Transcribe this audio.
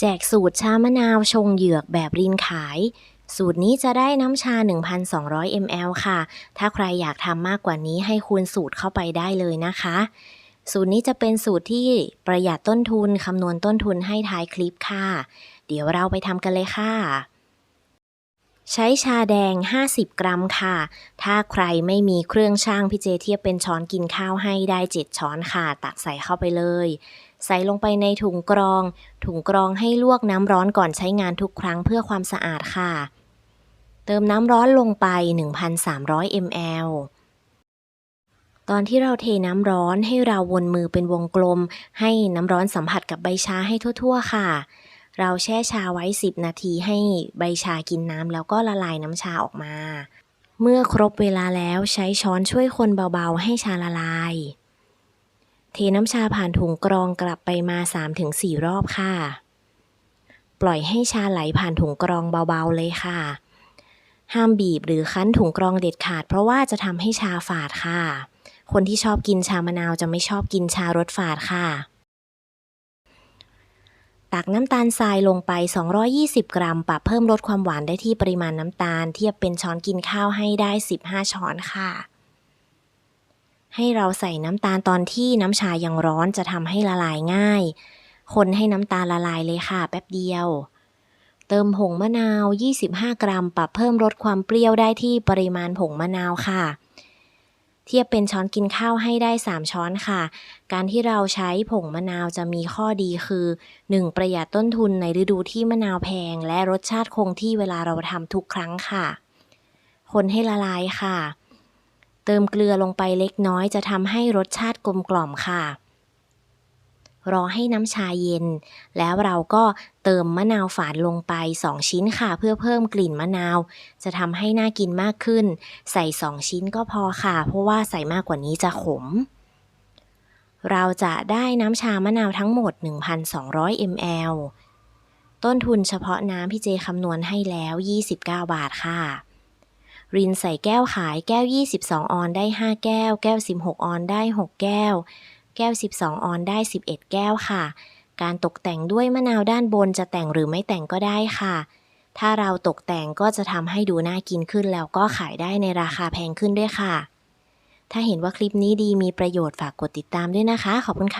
แจกสูตรชามะนาวชงเหยือกแบบรินขาย สูตรนี้จะได้น้ำชา 1,200 ml ค่ะ ถ้าใครอยากทำมากกว่านี้ให้คูณสูตรเข้าไปได้เลยนะคะ สูตรนี้จะเป็นสูตรที่ประหยัดต้นทุนคำนวณต้นทุนให้ท้ายคลิปค่ะ เดี๋ยวเราไปทำกันเลยค่ะ ใช้ชาแดง 50 กรัมค่ะ ถ้าใครไม่มีเครื่องช่างพี่เจเทียบเป็นช้อนกินข้าวให้ได้7ช้อนค่ะ ตักใส่เข้าไปเลย ใส่ลงไปในถุงกรอง ถุงกรองให้ลวกน้ำร้อนก่อนใช้งานทุกครั้งเพื่อความสะอาดค่ะ เติมน้ำร้อนลงไป 1,300 ml ตอนที่เราเทน้ำร้อนให้เราวนมือเป็นวงกลม ให้น้ำร้อนสัมผัสกับใบชาให้ทั่ว ๆ ค่ะ เราแช่ชาไว้ 10 นาทีให้ใบชากินน้ำแล้วก็ละลายน้ำชาออกมา เมื่อครบเวลาแล้วใช้ช้อนช่วยคนเบาๆ ให้ชาละลาย เทน้ำชาผ่านถุงกรองกลับไปมา 3-4 รอบค่ะ ปล่อยให้ชาไหลผ่านถุงกรองเบาๆเลยค่ะ ห้ามบีบหรือคั้นถุงกรองเด็ดขาด เพราะว่าจะทำให้ชาฝาดค่ะ คนที่ชอบกินชามะนาวจะไม่ชอบกินชารสฝาดค่ะ ตักน้ำตาลทรายลงไป 220 กรัม ปรับเพิ่มลดความหวานได้ที่ปริมาณน้ำตาล เทียบเป็นช้อนกินข้าวให้ได้ 15 ช้อนค่ะ ให้เราใส่น้ำตาลตอนที่น้ำชายังร้อนจะทำให้ละลายง่าย คนให้น้ำตาลละลายเลยค่ะ แป๊บเดียว เติมผงมะนาว 25 กรัม ปรับเพิ่มลดความเปรี้ยวได้ที่ปริมาณผงมะนาวค่ะ เทียบเป็นช้อนกินข้าวให้ได้ 3 ช้อนค่ะ การที่เราใช้ผงมะนาวจะมีข้อดีคือ 1. ประหยัดต้นทุนในฤดูที่มะนาวแพง และรสชาติคงที่เวลาเราทำทุกครั้งค่ะ คนให้ละลายค่ะ เติมเกลือลงไปเล็กน้อยจะทำให้รสชาติกลมกล่อมค่ะ รอให้น้ำชาเย็น แล้วเราก็เติมมะนาวฝานลงไป 2 ชิ้นค่ะ เพื่อเพิ่มกลิ่นมะนาว จะทำให้น่ากินมากขึ้น ใส่ 2 ชิ้นก็พอค่ะ เพราะว่าใส่มากกว่านี้จะขม เราจะได้น้ำชามะนาวทั้งหมด 1,200 ml ต้นทุนเฉพาะน้ำพี่เจคำนวณให้แล้ว 29 บาทค่ะรินใส่แก้วขายแก้ว 22 ออนได้ 5 แก้ว แก้ว 16 ออนได้ 6 แก้ว แก้ว 12 ออนได้ 11 แก้วค่ะ การตกแต่งด้วยมะนาวด้านบนจะแต่งหรือไม่แต่งก็ได้ค่ะ ถ้าเราตกแต่งก็จะทำให้ดูน่ากินขึ้นแล้วก็ขายได้ในราคาแพงขึ้นด้วยค่ะ ถ้าเห็นว่าคลิปนี้ดีมีประโยชน์ฝากกดติดตามด้วยนะคะ ขอบคุณค่ะ